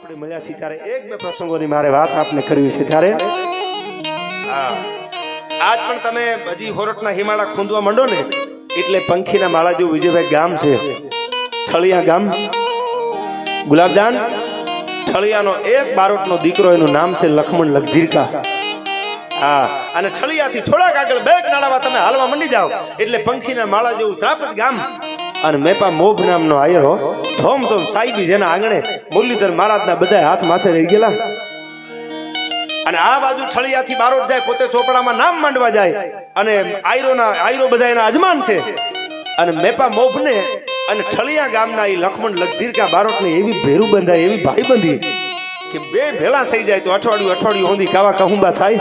આપણે મળ્યા છીએ ત્યારે એક બે પ્રસંગોની મારે વાત આપને કરવી છે ત્યારે. આજ પણ તમે હજી હોરટના હિમાળા ખૂંદવા માંડો ને, એટલે પંખીના માળા જેવું વિજયભાઈ ગામ છે. ઠળિયા ગામ. ગુલાબદાન. ઠળિયાનો એક બારોટનો દીકરો, એનું નામ છે લખમણ લગધીરકા. હા, અને ઠળિયાથી થોડાક આગળ બે નાળામાં તમે હાલવા મંડી જાઓ. એટલે પંખીના માળા જેવું ત્રાપજ ગામ અને મેપા મોભ નામનો આયરો ધોમ ધોમ સાઈબી જેના આંગણે મુરલીધર મહારાજના બધા હાથ માથે રહી ગયેલા. અને આ બાજુ છળિયાથી બારોટ જાય, પોતે ચોપડામાં નામ માંડવા જાય. અને આયરોના, આયરો બધા એના અજમાન છે. અને મેપા મોભને અને ઠળિયા ગામના એ લખમણ લગધીરકા બારોટને એવી ભેરું બંધાય, એવી ભાઈ બંધી કે બે ભેળા થઈ જાય તો અઠવાડિયું અઠવાડિયું હોંધી કાવા કહુંબા થાય.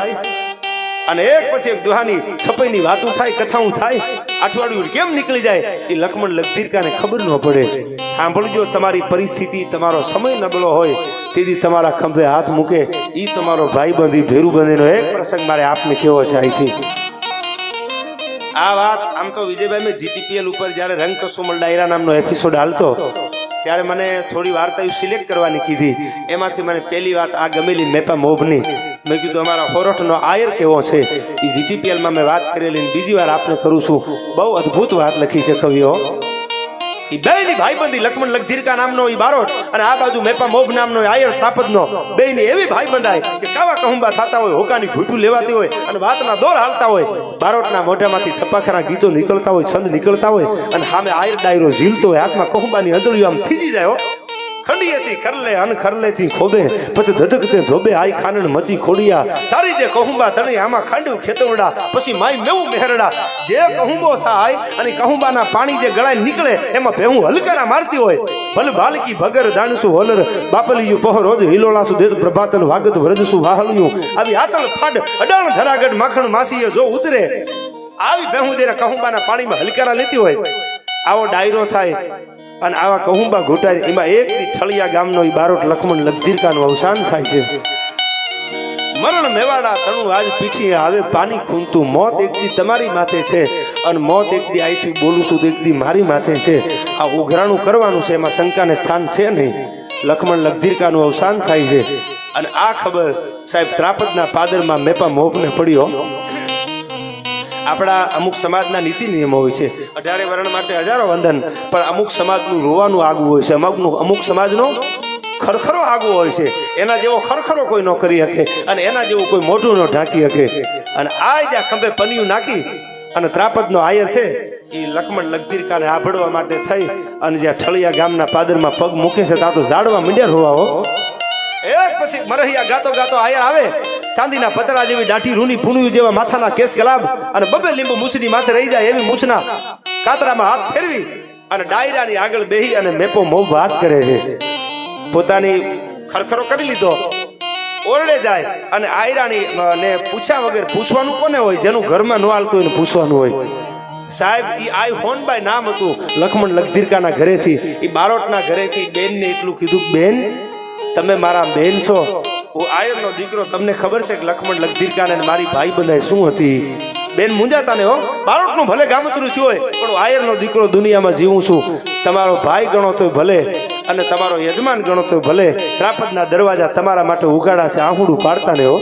અને એક પછી એક દુહાની છપાઈની વાતું થાય, કથાઓ થાય. અઠવાડિયું કેમ નીકળી જાય? એ લખમણ લગધીરકાને ખબર ન પડે. સાંભળજો, તમારી પરિસ્થિતિ, તમારો સમય નબળો હોય, તેથી તમારા ખંભે હાથ મૂકે. એ તમારો ભાઈ બંધી ભેરું બંધીનો એક પ્રસંગ મારે આપને કેવો છે અહીંથી. આ વાત, આમ તો વિજયભાઈ મેં જીટીપીએલ ઉપર જ્યારે રંગ કસુમલ ડાયરા નામનો એપિસોડ હાલતો, ત્યારે મને થોડી વાર્તાઓ સિલેક્ટ કરવાની કીધી. એમાંથી મને પહેલી વાત, આ ગમેલી મેપા મોભની મેં કીધું, અમારા હોરઠનો આયર કેવો છે? એ જીટીપીએલમાં મેં વાત કરેલી બીજી વાર આપને કરું છું. બહુ અદ્ભુત વાત લખી છે કવિઓ. એ બેયની ભાઈબંધી લક્ષ્મણ લગધીરકા નામનો એ બારોટ અને આ બાજુ મેપા મોભ નામનો આયર બે બેયની એવી ભાઈબંધાય કે કાવા કહુંબા થતા હોય, હોકાની ઘૂંટું લેવાતી હોય અને વાતના દોર હાલતા હોય. બારોટના મોઢામાંથી સપાખરા ગીતો નીકળતા હોય, છંદ નીકળતા હોય અને સામે આયર ડાયરો ઝીલતો હોય હાથમાં કહુંબાની અંદળીઓ આમ થીજી જાય હો. ખંડીએથી ખરલે અન ખરલેથી ખોબે પછી ધધકતે ધોબે, આઈ ખાનણ મચી ખોડિયા. તારી જે કહુંબા તણી, આમાં ખાંડ્યું ખેતવડા, પછી માય મેવું મેહરડા. જે કહુંબો થાય, અને કહુંબાના પાણી જે ગળાય નીકળે, એમાં ભેહું હલકારા મારતી હોય. ભલ બાલકી ભગર દાણસુ હોલર, બાપલિયું પહોર રોજ હિલોળાસુ દેત પ્રભાતન વાગત વ્રજસુ વાહલિયું. આવી આચળ ફાડ, અડાણ ધરાગઢ માખણ માસીએ જો ઉતરે, આવી ભેહું જ્યારે કહુંબાના પાણીમાં હલકારા લેતી હોય. આવો ડાયરો થાય. અને આવા કહુંબા ઘૂંટાય એમાં એક દી ગામનો એ બારોટ લખમણ લગધીરકાનું અવસાન થાય છે. મરણ મેવાડા તણું આજ પીઠી આવે, પાણી ખૂંતું, મોત એક દી તમારી માથે છે. અને મોત એક દી આઈથી બોલું છું એક દી મારી માથે છે. આ ઉઘરાણું કરવાનું છે, એમાં શંકાને સ્થાન છે નહીં. લખમણ લગધીરકાનું અવસાન થાય છે. અને આ ખબર સાહેબ ત્રાપદના પાદરમાં મેપા મોપને પડ્યો આપણા અમુક સમાજના નીતિ નિયમો હોય છે. અઢારે વર્ણ માટે હજારો વંદન, પણ અમુક સમાજનું રોવાનું આગવું હોય છે. અમુકનું અમુક સમાજનો ખરખરો આગવો હોય છે. એના જેવો ખરખરો કોઈ ન કરી શકે અને એના જેવું કોઈ મોઢું ન ઢાંકી શકે. અને આ જ્યાં ખંભે પનિયું નાખી અને ત્રાપદનો આયર છે એ લખમણ લગધીરકાને આભળવા માટે થઈ અને જ્યાં ઠળિયા ગામના પાદરમાં પગ મૂકે છે, ત્યાં તો ઝાડવા મીંડ્યા રોવાઓ એક પછી મરહિયા ગાતો ગાતો આયર આવે. ચાંદીના પતરા જેવી દાઢી, રૂની પૂણ્યું જેવા માથાના કેસ ગલાબ અને બબે લીંબુ મૂછની માથે રહી જાય એવી મૂછના કાતરામાં હાથ ફેરવી અને ડાયરાની આગળ બેહી અને મેપો મોં વાત કરે છે. પોતાની ખરખરો કરી લીધો. ઓરડે જાય અને આયરાણી ને પૂછ્યા વગર પૂછવાનું કોને હોય? જેનું ઘરમાં ન હાલતું એને પૂછવાનું હોય. સાહેબ એ આઈ હોન બાય નામ હતું. લખમણ લખધીરકાના ઘરેથી એ બારોટના ઘરેથી બેનને એટલું કીધું, બેન, તમે મારા બેન છો. હું આયરનો દીકરો તમને ખબર છે કે લક્ષ્મણ લખધીરકાને ને મારી ભાઈ બંધાઈ શું હતી? બેન મુંજાતા ને હો. બારોટનું ભલે ગામતરું થયું હોય, પણ આયરનો દીકરો દુનિયામાં જીવું છું. તમારો ભાઈ ગણો તોય ભલે અને તમારો યજમાન ગણો તોય ભલે. ત્રાપદના દરવાજા તમારા માટે ઉગાડા છે, આહુડું પાડતા ને હો.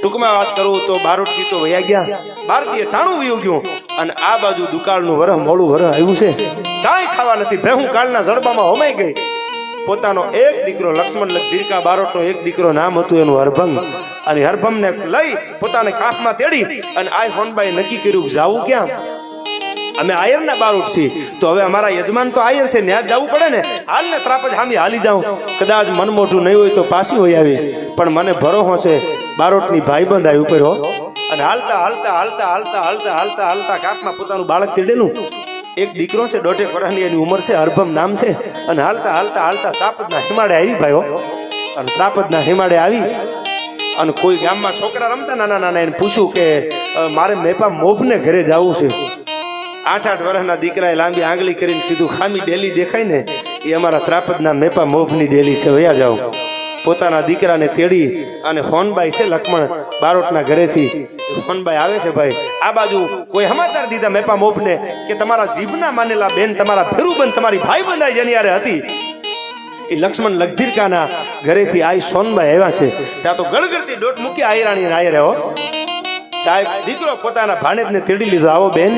ટૂંકમાં વાત કરું તો બારોટજી તો વયા ગયા. ભારતીય ટાણું વયું ગયું અને આ બાજુ દુકાળનું વરહ મોડું વરહ આવ્યું છે. કાંઈ ખાવા નથી. ભેહું કાળના જડબામાં હોમાઈ ગઈ. પોતાનો એક દીકરો લક્ષ્મણ લગધીરકા બારોટનો એક દીકરો નામ હતું એનું હરભંગ. અને હરભંગને લઈ પોતાને કાફમાં તેડી અને આ હોનબાઈ નક્કી કર્યું, જાવું ક્યાં? અમે આયરના બારોટ છીએ. તો હવે અમારા યજમાન તો આયર છે ત્યાં જવું પડે ને? હાલ ને ત્રાપજ હામી હાલી જાઉં. કદાચ મન મોઢું નહીં હોય તો પાછી હોય આવીશ. પણ મને ભરો છે, બારોટની ભાઈબંધ આવી ઉપર હો. અને હાલતા હાલતા હાલતા હાલતા હાલતા હાલતા હાલતા કાપમાં પોતાનું બાળક તેડેલું. એક દીકરો છે, દોઢેક વર્ષની એની ઉંમર છે હરભમ નામ છે. અને હાલતા હાલતા હાલતા ત્રાપદના હિમાડે આવી ભાઈઓ. અને ત્રાપદના હિમાડે આવી અને કોઈ ગામમાં છોકરા રમતા, નાના નાના, એને પૂછ્યું કે મારે મેપા મોભને ઘરે જવું છે. આઠ આઠ વર્ષના દીકરાએ લાંબી આંગળી કરીને કીધું, ખામી ડેલી દેખાય ને, એ અમારા ત્રાપદના મેપા મોભની ડેલી છે, વયા જાઓ. પોતાના દીકરાને તેડી અને ફોનબાઈ છે લક્ષ્મણ બારોટના ઘરેથી. ફોનબાઈ આવે છે ભાઈ. આ બાજુ કોઈ સમાચાર દીધા મેપા મોભને કે તમારા જીભના માનેલા બેન, તમારા ભેરુબન, તમારી ભાઈ બંધાઈ જેની યારે હતી. એ લક્ષ્મણ લગધીરકાના ઘરેથી આઈ સોનબાઈ આવ્યા છે. ત્યાં તો ગળગડતી દોટ મૂકી આયરાણી આય હો સાહેબ, દીકરો પોતાના ભાણેજને તેડી લીધો. આવો બેન.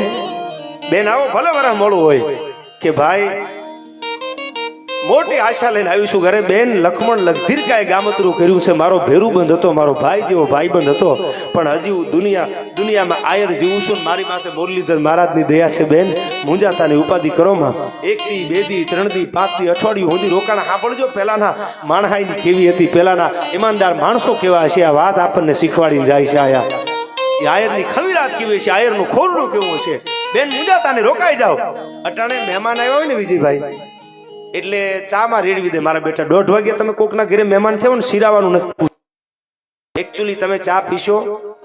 બેન, આવો, ભલે વરા મોડું હોય. કે ભાઈ મોટી આશા લઈને આવ્યું છું ઘરે. બેન લખમણ લગધીરકાએ ગામતરું કર્યું છે. મારો ભેરુબંધ હતો, મારો ભાઈ જેવો ભાઈબંધ હતો. પણ હજી હું દુનિયા, દુનિયામાં આયર જીવું છું. મારી પાસે મુરલીધર મહારાજની દયા છે, બેન. મુંજાતાની ઉપાધિ કરોમાં એક દી બે દી ત્રણ દી પાંચ દી અઠવાડિયું સુધી રોકાણ સાંભળજો. પહેલાના માણહાઈની કેવી હતી? પહેલાના ઈમાનદાર માણસો કેવા હશે? આ વાત આપણને શીખવાડીને જાય છે આયા. એ આયરની ખમીરાત કેવી છે આયરનું ખોરડું કેવું છે બેન, મુંજાતાને રોકાઈ જાઓ. અટાણે મહેમાન આવ્યા હોય ને વિજયભાઈ. એટલે ચામાં રેડવી દે મારા બેટા. દોઢ વાગે તમે કોકના ઘરે મહેમાન થયો ને શીરાવાનું નથી એકચ્યુઅલી તમે ચા પીશો,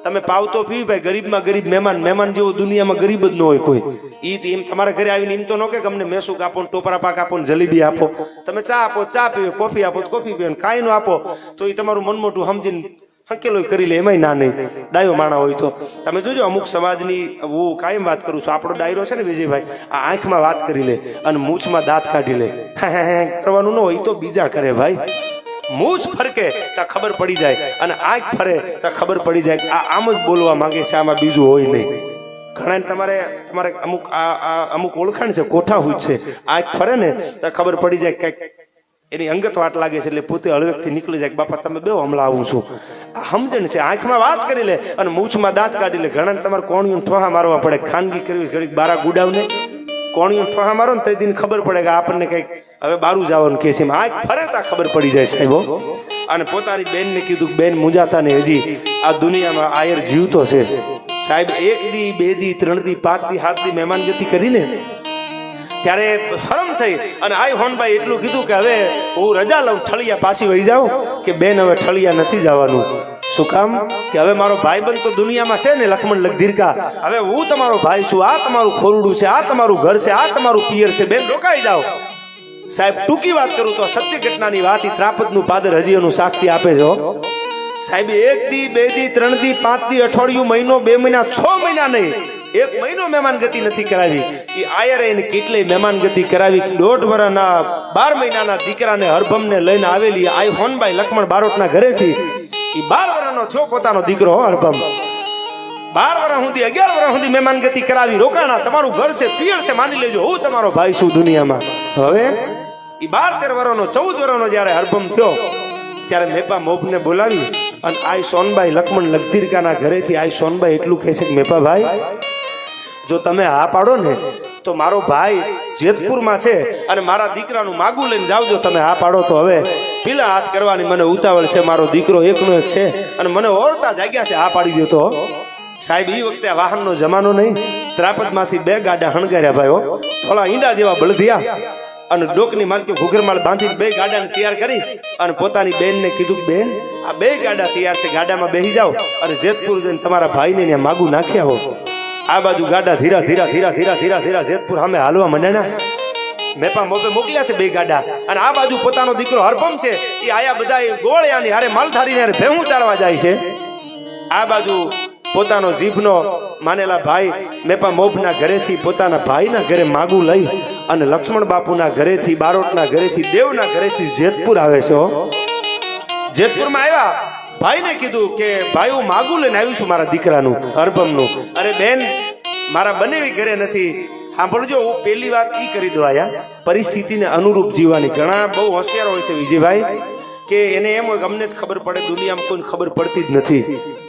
તમે પાવ તો પીવી ભાઈ, ગરીબમાં ગરીબ મહેમાન મહેમાન જેવો દુનિયામાં ગરીબ જ ન હોય કોઈ. ઈ એમ તમારા ઘરે આવીને એમ તો ન કે અમને મેસુક આપો ટોપરા પાક આપો ને જલેબી આપો. તમે ચા આપો, ચા પીવે, કોફી આપો, કોફી પીવે કાંઈ નો આપો. તો એ તમારું મન મોટું સમજીને હકેલો કરી લે, એમાંય ના નહીં. ડાયો માણા હોય તો. તમે જોજો, અમુક સમાજની, હું કાયમ વાત કરું છું. આપણો ડાયરો છે ને વિજયભાઈ, આ આંખમાં વાત કરી લે અને મૂછમાં દાંત કાઢી લે. કરવાનું ન હોય તો બીજા કરે ભાઈ. મૂછ ફરકે તો ખબર પડી જાય અને આંખ ફરે તો ખબર પડી જાય. આ આમ જ બોલવા માંગે છે, આમાં બીજું હોય નહીં. ઘણા તમારે તમારે અમુક, આ અમુક ઓળખાણ છે કોઠા હોય છે. આંખ ફરે ને તો ખબર પડી જાય કંઈક એની અંગત વાટ લાગે છે એટલે પોતે હળવેકથી નીકળી જાય બાપા, તમે બે હમણાં આવું છું. આ સમજણ છે, આંખમાં વાત કરી લે અને મૂછમાં દાંત કાઢી લે. ઘણા તમારે કોણિયું ઠોહા મારવા પડે. ખાનગી કરવી ઘડીક બારા ગુડાવને. કોણિયું ઠોહા મારો ને તે દિન ખબર પડે કે આપણને કંઈક હવે બારું જવાનું કે છે. આંખ ફરે તા ખબર પડી જાય સાહેબો અને પોતાની બેનને કીધું બેન મુંજાતા ને હજી આ દુનિયામાં આયર જીવતો છે. સાહેબ, એક દી, બે દી, ત્રણ દી, પાંચ દી, સાત દી મહેમાન ગતિ કરીને ત્યારે શરમ થઈ અને આઈ હોનભાઈ એટલું કીધું કે હવે હું રજા લઉં, ઠળિયા પાછી વહી જાઉં, કે બેન હવે ઠળિયા નથી જવાનું. શું કામ? કે હવે મારો ભાઈબંધ તો દુનિયામાં છે ને લક્ષ્મણ લગધીરકા. હવે હું તમારો ભાઈ છું, આ તમારું ખોરડું છે, આ તમારું ઘર છે, આ તમારું પિયર છે, બેન રોકાઈ જાઓ. સાહેબ, ટૂંકી વાત કરું તો સત્ય ઘટનાની વાત ત્રાપતનું પાદર હજી એનું સાક્ષી આપે છો સાહેબ, એક દી, બે દી, ત્રણ દી, પાંચ દી, અઠવાડિયું, મહિનો, બે મહિના, છ મહિના નહીં. એક મહિનો મહેમાન ગતિ નથી કરાવી. એ આયરે એને કેટલી મહેમાન ગતિ કરાવી. દોઢ વર્ષના બાર મહિનાના દીકરાને હરભમને લઈને આવેલી આઈ હોનભાઈ લક્ષ્મણ બારોટના ઘરેથી. એ બાર વર્ષનો થયો પોતાનો દીકરો હરભમ. બાર વર્ષ સુધી, અગિયાર વર્ષ સુધી મહેમાન ગતિ કરાવી. રોકાણા, તમારું ઘર છે પિયર છે, માની લેજો, હું તમારો ભાઈ છું દુનિયામાં. હવે એ બાર તેર વર્ષનો ચૌદ વર્ષનો જ્યારે હરભમ થયો, ત્યારે મેપા મોભને બોલાવી અને આઈ સોનબાઈ લક્ષ્મણ લગધીરકાના ઘરેથી આઈ સોનબાઈ એટલું કહે છે કે, મેપા ભાઈ જો તમે હા પાડો ને, તો મારો ભાઈ જેતપુરમાં છે અને મારા દીકરાનું માગું લઈને જાવજો. તમે હા પાડો તો હવે પીલા હાથ કરવાની મને ઉતાવળ છે, મારો દીકરો એકનો એક છે અને મને ઓળતા જાગ્યા છે, હા પાડી દો તો. સાહેબ એ વખતે આ વાહનનો જમાનો નહીં. ત્રાપદમાંથી બે ગાડા હણગાર્યા ભાઈઓ. થોડા ઈંડા જેવા બળદિયા અને ડોકની માલકી ઘુઘરમાળ બાંધી બે ગાડાને તૈયાર કરી અને પોતાની બેનને કીધું બેન, આ બે ગાડા તૈયાર છે, ગાડામાં બેસી જાઓ અને જેતપુર જઈને તમારા ભાઈને ત્યાં માગું નાખ્યા હો આ બાજુ ગાડા ધીરા ધીરા ધીરા ધીરા ધીરા ધીરા જેતપુર સામે હાલવા માંડ્યા મેપા મોપે મોકલ્યા છે બે ગાડા. અને આ બાજુ પોતાનો દીકરો હરપમ છે, એ આયા બધા ગોળિયાની હારે માલધારીને હારે ભેહું ચારવા જાય છે. આ બાજુ પોતાનો જીભનો માનેલા ભાઈ મેપા મોભના ઘરેથી પોતાના ભાઈના ઘરે માગું લઈ અને લક્ષ્મણ બાપુના ઘરેથી, બારોટના ઘરેથી, દેવના ઘરેથી જેતપુર આવે છે જેતપુરમાં આવ્યા. ભાઈને કીધું કે ભાઈ હું માગું લઈને આવ્યું છું મારા દીકરાનું અરબમનું અરે બેન મારા બનેવી ઘરે નથી. સાંભળજો, હું પહેલી વાત ઈ કરી દો આયા. પરિસ્થિતિને અનુરૂપ જીવવાની ઘણા બહુ હોશિયાર હોય છે વિજયભાઈ, કે એને એમ હોય અમને જ ખબર પડે, દુનિયામાં કોઈને ખબર પડતી જ નથી.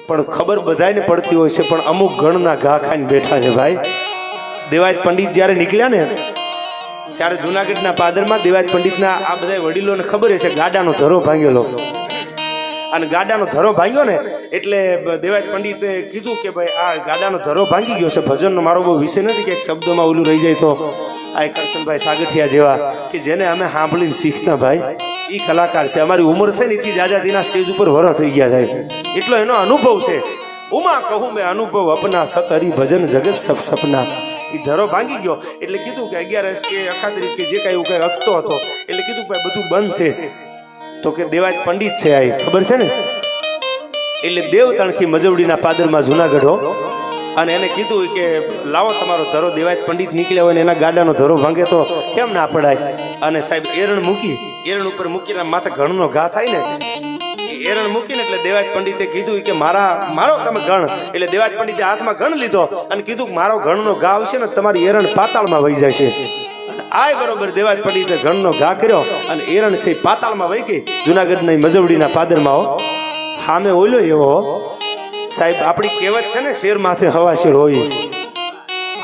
પણ ખબર બધાયને પડતી હોય છે, પણ અમુક ગણના ઘા ખાઈને બેઠા છે ભાઈ. દેવાજ પંડિત જ્યારે નીકળ્યા ને, ત્યારે જુનાગઢના પાદરમાં દેવાજ પંડિતના આ બધા વડીલોને ખબર છે ગાડાનો ધરો ભાંગેલો અને ગાડાનો ધરો ભાંગ્યો ને એટલે દેવાજ પંડિતે કીધું કે ભાઈ, આ ગાડાનો ધરો ભાંગી ગયો છે, ભજનનો મારો બહુ વિષય નથી કે એક શબ્દમાં ઓલું રહી જાય તો. આ કરશનભાઈ સાગઠિયા જેવા, કે જેને અમે સાંભળીને શીખતા ભાઈ એ કલાકાર છે. અમારી ઉંમર છે ને એથી જાજાતીના સ્ટેજ ઉપર વરો થઈ ગયા થાય એટલો એનો અનુભવ છે. ઉમા કહું મેં, અનુભવ અપના સતરી ભજન જગત સપ સપના. એ ધરો ભાંગી ગયો. એટલે કીધું કે અગિયારસ કે અખાત્રીસ કે જે કાંઈ એવું કાંઈ અખતો હતો, એટલે કીધું ભાઈ બધું બંધ છે. તો કે દેવાજ પંડિત છે આ ખબર છે ને? એટલે દેવતણથી મજવડીના પાદરમાં જુનાગઢ અને એને કીધું કે, લાવો તમારો ધરો દેવાય પંડિત નીકળ્યા હોય ને એના ગાડાનો ધરો ભાંગે તો કેમ ના પડાય? અને સાહેબ, એરણ મૂકી, એરણ ઉપર મૂકીને માથે ઘણનો ઘા થાય ને એરણ મૂકીને એટલે દેવાજ પંડિતે કીધું કે, મારા, મારો તમે ગણ એટલે દેવાજ પંડિતે હાથમાં ગણ લીધો અને કીધું કે, મારો ગણનો ઘા આવશે ને તમારી એરણ પાતાળમાં વહી જશે. આય બરોબર દેવાજ પંડિતે ગણનો ઘા કર્યો અને એરણ છે પાતાળમાં વહી ગઈ. જુનાગઢના મજવડીના પાદરમાં સામે ઓલ્યો એવો. સાહેબ, આપણી કહેવત છે ને, શેર માથે હવા શેર હોય.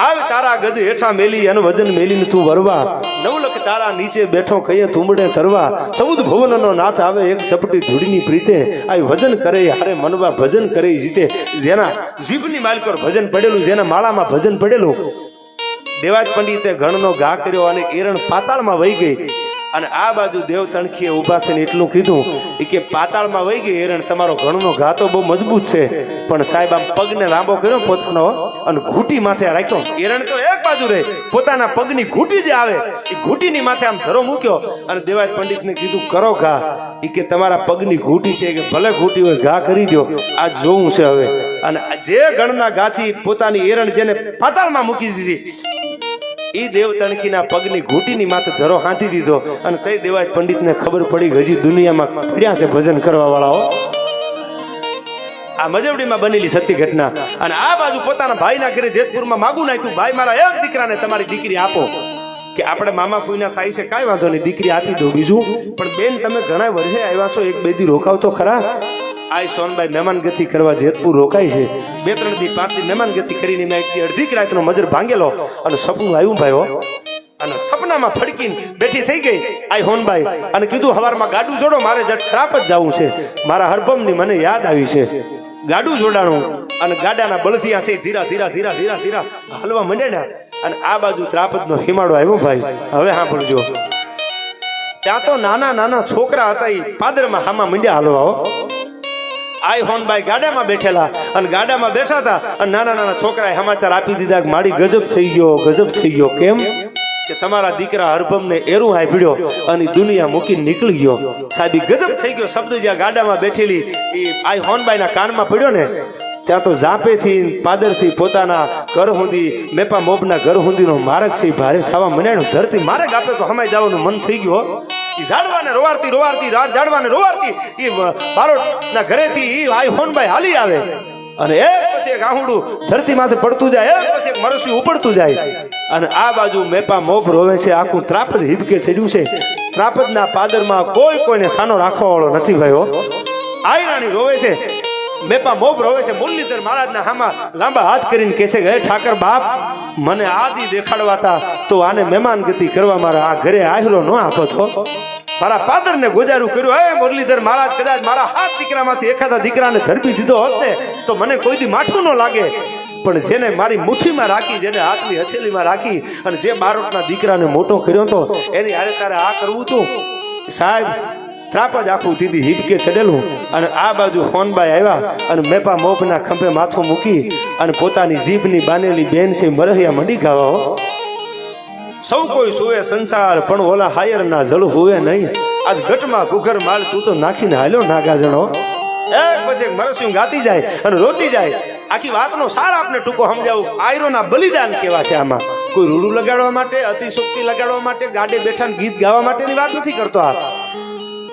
આવ તારા ગજ હેઠા મેલી, એનું વજન મેલીને તું વરવા. નવલક તારા નીચે બેઠો કહીએ તુંબડે તરવા ચૌદ ભુવનનો નાથ આવે એક ચપટી ધૂળીની પ્રીતે. આ વજન કરે, હારે મનવા ભજન કરે જીતે. જેના જીભની માલિકોર ભજન પડેલું, જેના માળામાં ભજન પડેલું. દેવાજ પંડિતે ગણનો ઘા કર્યો અને એરણ પાતાળમાં વહી ગઈ. અને આ બાજુ દેવ તણખીએ ઊભા થઈને એટલું કીધું ઈ કે પાતાળમાં વહી ગઈ હેરણ, તમારો ઘણનો ઘાતો બહુ મજબૂત છે. પણ સાહેબ, આમ પગને લાંબો કર્યો પોતાનો અને ઘૂંટી માથે રાખ્યો. હેરણ તો એક બાજુ રહે, પોતાના પગની ઘૂંટી જે આવે એ ઘૂંટીની માથે આમ ધરો મૂક્યો અને દેવાજ પંડિતને કીધું, કરો ઘા. એ કે, તમારા પગની ઘૂંટી છે કે ભલે ઘૂંટી હોય, ઘા કરી દો આ જોવું છે હવે. અને જે ગણના ઘાથી પોતાની એરણ જેને પાતાળમાં મૂકી દીધી ઈ દેવ તણખીના પગની ઘૂંટીની માથે ધરો હાંધી દીધો અને કઈ દેવાય પંડિતને ખબર પડી હજી દુનિયામાં પડ્યા છે ભજન કરવા વાળાઓ આ મજવડીમાં બનેલી સત્ય ઘટના. અને આ બાજુ પોતાના ભાઈના ઘરે જેતપુરમાં માગું નાખ્યું, ભાઈ, મારા એક દીકરાને તમારી દીકરી આપો. કે આપણે મામા ફૂઈના થાય છે, કાંઈ વાંધો નહીં, દીકરી આપી દો બીજું. પણ બેન, તમે ઘણા વર્ષે આવ્યા છો, એક બે દી રોકાવ તો ખરા? આ સોનબાઈ, મહેમાનગતિ કરવા જેતપુર રોકાય છે. બે ત્રણ દી પાંચ દી મહેમાનગતિ કરીને મેં એક અડધી રાતનો મજર ભાંગેલો અને સપનું આવ્યું ભાઈઓ? અને સપનામાં ફડકીને બેઠી થઈ ગઈ. આઈ હોનબાઈ અને કીધું, હવારમાં ગાડું જોડો, મારે જટ ત્રાપ જ જવું છે. મારા હરબમની મને યાદ આવી છે. ગાડું જોડાણું અને ગાડાના બળથિયા છે, ધીરા ધીરા ધીરા ધીરા ધીરા હલવા મંડ્યા અને આ બાજુ ત્રાપજનો હિમાડો આવ્યો ભાઈ. હવે સાંભળજો. ત્યાં તો નાના નાના છોકરા હતા એ પાદરમાં હામાં મંડ્યા હલવા હો આઈ હોનબાઈ ગાડામાં બેઠેલા અને ગાડામાં બેઠા હતા અને નાના નાના છોકરાએ સમાચાર આપી દીધા કે મારી ગજબ થઈ ગયો, ગજબ થઈ ગયો. કેમ? કે તમારા દીકરા હરભમને એરું હાંભળ્યો અને દુનિયા મૂકીને નીકળી ગયો. સાહેબી ગજબ થઈ ગયો શબ્દ જ્યાં ગાડામાં બેઠેલી એ આઈ હોનબાઈના કાનમાં પડ્યો ને, ત્યાં તો ઝાંપેથી પાદરથી પોતાના ઘર સુધી, મેપા મોબના ઘર સુધીનો માર્ગ છે ભારે ખાવા મનાણું ધરતી માર્ગ આપે તો હમાય જવાનું મન થઈ ગયું ઈ ઝાડવાને રોવારતી રાડ ઝાડવાને રોવારતી એ બારોટના ઘરેથી એ આઈ હોનબાઈ હાલી આવે. અને એ પછી એક આહુડું ધરતી માથે પડતું જાય, એ પછી એક મરસ્યું ઉપડતું જાય. અને આ બાજુ મેપા મોભ રોવે છે, આખું ત્રાપજ હિદકે ચડ્યું છે. ત્રાપજના પાદરમાં કોઈ કોઈને સાનો રાખવા વાળો નથી ભાઈઓ. આઈ રાણી રોવે છે. મેપા મોભ રોવે છે. મુરલીધર મહારાજના હામાં લાંબા હાથ કરીને કહે છે કે ઠાકર બાપ, મને આદિ દેખાડવાતા તો આને મહેમાન ગતિ કરવા મારા આ ઘરે આહરો ન આપો હો મારા પાદરને ગુજારું કર્યું, હે મુરલીધર મહારાજ, કદાચ મારા હાથ દીકરામાંથી એખાદા દીકરાને ધરપી દીધો હોત ને, તો મને કોઈ દી માઠું ન લાગે. પણ જેને મારી મુઠ્ઠીમાં રાખી, જેને હાથની હથેલીમાં રાખી અને જે બારોટના દીકરાને મોટો કર્યો હતો એની હારે તારે આ કરવું હતું સાહેબ ત્રાપ જ આખું દીદી હિપકે ચડેલું અને આ બાજુ ફોનબાઈ આવ્યા અને મેપા મોભના ખંભે માથું મૂકી અને પોતાની જીભની બાનેલી બેન છે મરહિયા મંડી ગાવા સૌ કોઈ સુવે સંસાર, પણ ઓલા હાયર ના જળ હોવે નહીં. આજ ઘટમાં કુકર માલ તું તો નાખીને હાલ્યો નાગાજણો એક પછી એક મરસ્યું ગાતી જાય અને રોતી જાય. આખી વાતનો સાર આપને ટૂંકો સમજાવું. આયરોના બલિદાન કેવા છે આમાં? કોઈ રૂડું લગાડવા માટે, અતિશોક્તિ લગાડવા માટે, ગાડે બેઠા ગીત ગાવા માટેની વાત નથી કરતો આ.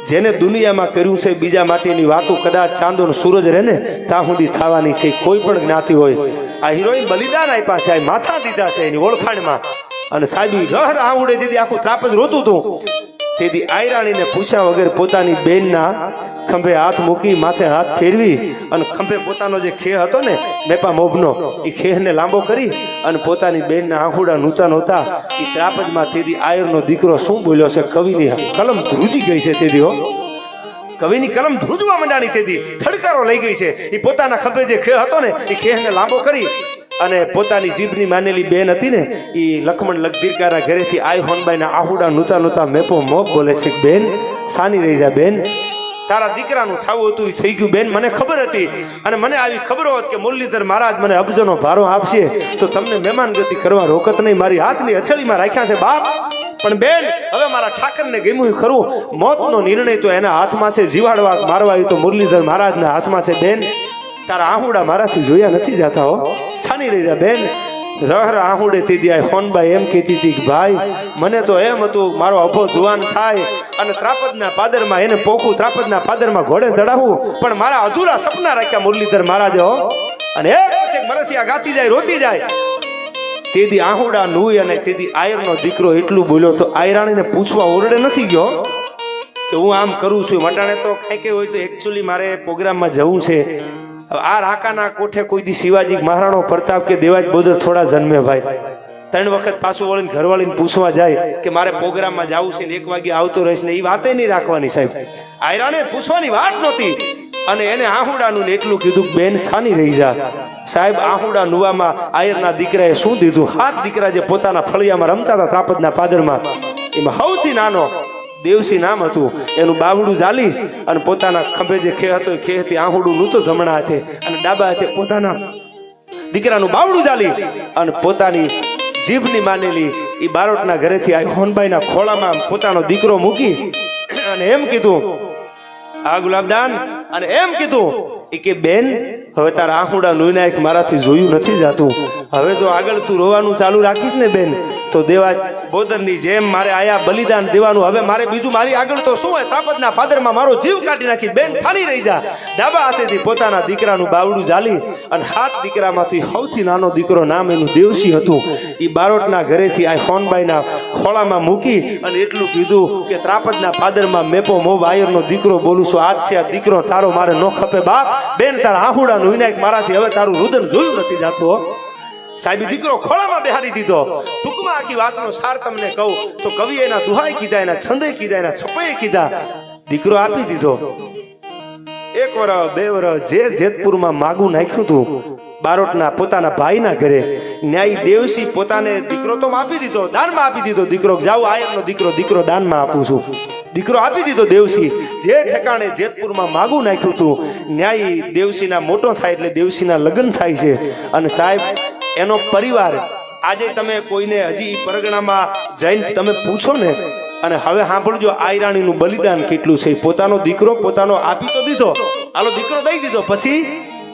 જેને દુનિયામાં કર્યું છે, બીજા માટેની વાતો કદાચ ચાંદો સૂરજ રહે ને, ત્યાં સુધી થવાની છે, કોઈ પણ જ્ઞાતિ હોય. આ હિરોઈન બલિદાન આપ્યા છે માથા દીધા છે એની ઓળખાણમાં. અને સાહેબ, ઈ રહર આવડે દીધી આખું ત્રાપ જ રોતું હતું. તેથી આયરાણીને પૂછ્યા વગર પોતાની બેનના ખંભે હાથ મૂકી માથે હાથ ફેરવી અને ખંભે પોતાનો જે ખેહ હતો ને મેપા મોભનો, એ ખેહને લાંબો કરી અને પોતાની બેનના આંખુડા નૂતા નહોતા, એ ત્રાપજમાં તેથી આયરનો દીકરો શું બોલ્યો છે કવિની કલમ ધ્રુજી ગઈ છે તેથી હો. કવિની કલમ ધ્રુજવા મંડાણી તેથી થડકારો લઈ ગઈ છે. એ પોતાના ખંભે જે ખેહ હતો ને, એ ખેહને લાંબો કરી અને પોતાની જીભની માનેલી બેન હતી ને એ લખમણ લગદીરકાના ઘરેથી આઈ હોનબાઈના આહુડા નૂતા નૂતા મેપો મોપ બોલે છે, બેન, સાની રહી જા, બેન. તારા દીકરાનું થાવું હતું એ થઈ ગયું, બેન. મને ખબર હતી. અને મને આવી ખબર હોત કે મુરલીધર મહારાજ મને અબજોનો ભારો આપશે, તો તમને મહેમાનગતિ કરવા રોકત નહીં. મારી હાથની હથેળીમાં રાખ્યા છે, બાપ. પણ બેન, હવે મારા ઠાકરને ગમ્યું ખરું. મોતનો નિર્ણય તો એના હાથમાં છે. જીવાડવા મારવા એ તો મુરલીધર મહારાજના હાથમાં છે, બેન. તારા આહુડા મારાથી જોયા નથી જાતા હો. છાની રહી જા બેન. રહર રહ આહુડે તે દી હોનબાઈ એમ કહેતી હતી કે, ભાઈ, મને તો એમ હતું, મારો અભો જુવાન થાય અને ત્રાપદના પાદરમાં એને પોખું, ત્રાપદના પાદરમાં ઘોડે ચડાવવું પણ મારા અધૂરા સપના રાખ્યા મુરલીધર મહારાજે હો. અને એ પછી મરસિયા ગાતી જાય, રોતી જાય. તેદી આહુડા નુઈ અને તેદી આયરનો દીકરો એટલું બોલ્યો તો આયરાણીને પૂછવા ઓરડે નથી ગયો. કે હું આમ કરું છું વટાણે તો કઈ કઈ હોય તો એકચ્યુઅલી મારે પ્રોગ્રામમાં જવું છે. આ રાકાના કોઠે કોઈ દી શિવાજી મહારાણો પ્રતાપ કે દેવાજ બોદર થોડા જન્મે ભાઈ. ત્રણ વખત પાછું વળીને ઘરવાળીને પૂછવા જાય કે મારે પ્રોગ્રામમાં જવું છે ને એક વાગે આવતો રહીશ ને એ વાતે નહીં રાખવાની સાહેબ. આયરાને પૂછવાની વાત નહોતી. અને એને આહુડાનું એટલું કીધું બેન છાની રહી જા. સાહેબ, આહુડા નુવામાં આયરના દીકરાએ શું દીધું? હાથ દીકરા જે પોતાના ફળિયામાં રમતા હતા ત્રાપદના પાદરમાં. એમાં સૌથી નાનો દેવસી નામ હતું. એનું બાવડું ચાલી અને પોતાના ખંભે જે ખે હતો ખે હતી આહુડું તો જમણા હાથે અને ડાબા હાથે પોતાના દીકરાનું બાવડું ચાલી અને પોતાની જીભની માનેલી એ બારોટના ઘરેથી આ હોનબાઈના ખોળામાં પોતાનો દીકરો મૂકી અને એમ કીધું, આ ગુલાબદાન. અને એમ કીધું એ કે, બેન, હવે તારા આહુડા નુનાયક મારાથી જોયું નથી જાતું. હવે જો આગળ તું રોવાનું ચાલુ રાખીશ ને, બેન. તો દેવા બોદરની જેમ મારે આયા બલિદાન દેવાનું. હવે મારે બીજું મારી આગળ તો શું હોય? ત્રાપદના ફાદરમાં મારો જીવ કાઢી નાખી, બેન ખાલી રહી જા. ડાબા હાથેથી પોતાના દીકરાનું બાવડું ચાલી અને હાથ દીકરામાંથી સૌથી નાનો દીકરો નામ એનું દેવસી હતું. એ બારોટના ઘરેથી આ હોનબાઈના ખોળામાં મૂકી અને એટલું કીધું કે ત્રાપદના પાદરમાં મેપો મો વાયરનો દીકરો બોલું છું, આજ છે આ દીકરો, તારો મારે નો ખપે બાપ. બેન, તારા આહુડાનું વિનાયક મારાથી હવે તારું રુદન જોયું નથી જાતું. સાહેબ, દીકરો ખોળામાં બેહારી દીધો. ટૂંકમાં આખી વાતનો સાર તમને કહું તો કવિ એના દુહાઈ કીધા, એના છંદે કીધા, એના છપે કીધા. દીકરો આપી દીધો. એક વર, બે વર, જે જેતપુરમાં માગું નાખ્યું હતું બારોટના પોતાના ભાઈના ઘરે, ન્યાયી દેવસી પોતાને દીકરો તો આપી દીધો, દાનમાં આપી દીધો. દીકરો, જાઓ આયરનો દીકરો દીકરો દાનમાં આપું છું. દીકરો આપી દીધો દેવસી જે ઠેકાણે જેતપુરમાં માગું નાખ્યું હતું ન્યાયી દેવસીના મોટો થાય એટલે દેવસીના લગ્ન થાય છે. અને સાહેબ એનો પરિવાર આજે તમે કોઈને હજી પરગણામાં જઈને તમે પૂછો ને, અને હવે સાંભળજો આયરાણીનું બલિદાન કેટલું છે. પોતાનો દીકરો પોતાનો આપી તો દીધો. આલો દીકરો દઈ દીધો. પછી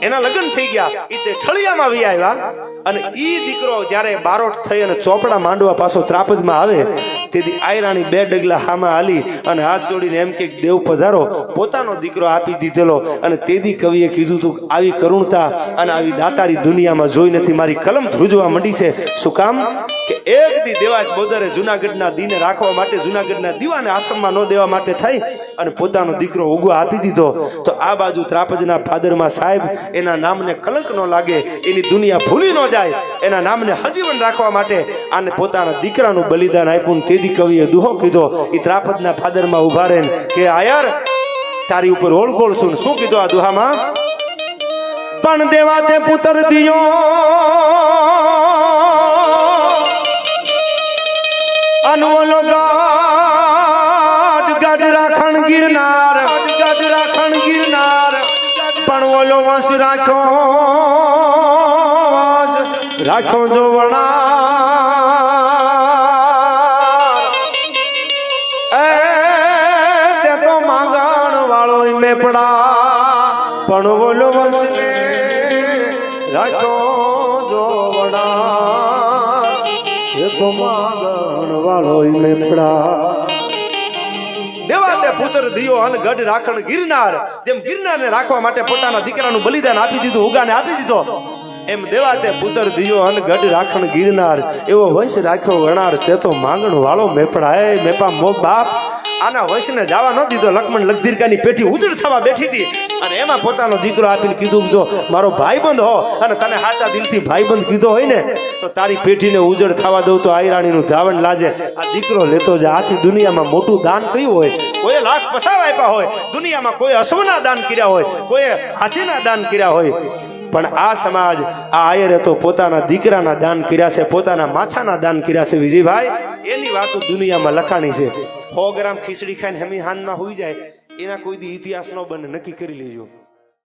એના લગ્ન થઈ ગયા. એ તે ઠળિયામાં વી આવ્યા. અને એ દીકરો જ્યારે બારોટ થઈ અને ચોપડા માંડવા પાછો ત્રાપજમાં આવે તેથી આયરાણી બે ડગલા હામાં હાલી અને હાથ જોડીને એમ કે, દેવ પધારો. પોતાનો દીકરો આપી દીધેલો અને તેદી કવિએ કીધું હતું આવી કરુણતા અને આવી દાતારી દુનિયામાં જોઈ નથી. મારી કલમ ધ્રુજવા માંડી છે. શું કામ? કે એક દી દેવાજ બોદરે જુનાગઢના દીને રાખવા માટે, જુનાગઢના દીવાને આશ્રમમાં ન દેવા માટે થઈ અને પોતાનો દીકરો ઉગો આપી દીધો. તો આ બાજુ ત્રાપજના ફાદરમાં સાહેબ, એના નામને કલંક ન લાગે, એની દુનિયા ભૂલી ન જાય. એના નામને હજીવન રાખવા માટે આને પોતાના દીકરાનું બલિદાન આપ્યું ને તેદી કવિએ દુહો કીધો. એ ત્રાપજના ફાદરમાં ઊભા રહે કે, આયર, તારી ઉપર ઓળખોળ છું શું કીધું આ દુહામાં? પણ દેવા તે પુત્ર દિયો. અનવલો ગાઢ ગાડ રાખણ ગિરનાર ગાડ રાખણ ગિરનાર પણ ઓલો વંશ રાખો રાખો જો વણા પણ બોલો વંશને રાખ્યો જો એ તો માગણ વાળો મેપડા દેવા તે પુત્ર દિયો અન ગઢ રાખણ ગિરનાર. જેમ ગિરનારને રાખવા માટે પોતાના દીકરાનું બલિદાન આપી દીધું ઉગાને આપી દીધો. એમ દેવા તે પુત્ર દિયો અન ગઢ રાખણ ગિરનાર. એવો વંશ રાખ્યો ગણાર તે તો માંગણ વાળો મેપડા એ મેપા મો બાપ આના વંશને જવા ન દીધો. લક્ષ્મણ લગધીરકાની પેઠી ઉજળ થવા બેઠી હતી. અને એમાં પોતાનો દીકરો આપીને કીધું, જો મારો ભાઈબંધ હો અને તને સાચા દિલથી ભાઈબંધ કીધો હોય ને, તો તારી પેઠીને ઉજળ થવા દઉં તો આયરાણીનું ધાવણ લાજે. આ દીકરો લેતો જ આથી દુનિયામાં મોટું દાન કયું હોય. કોઈ લાખ પસાવ આપ્યા હોય. દુનિયામાં કોઈ અશ્વના દાન કર્યા હોય. કોઈ હાથીના દાન કર્યા હોય. પણ આ સમાજ, આ આયરે તો પોતાના દીકરાના દાન કર્યા છે, પોતાના માથાના દાન કર્યા છે, વિજયભાઈ. એની વાતો દુનિયામાં લખાણી છે. સો ગ્રામ ખીચડી ખાઈને હમી હાનમાં હોઈ જાય. એના કોઈ દી ઇતિહાસનો બંધ નક્કી કરી લેજો.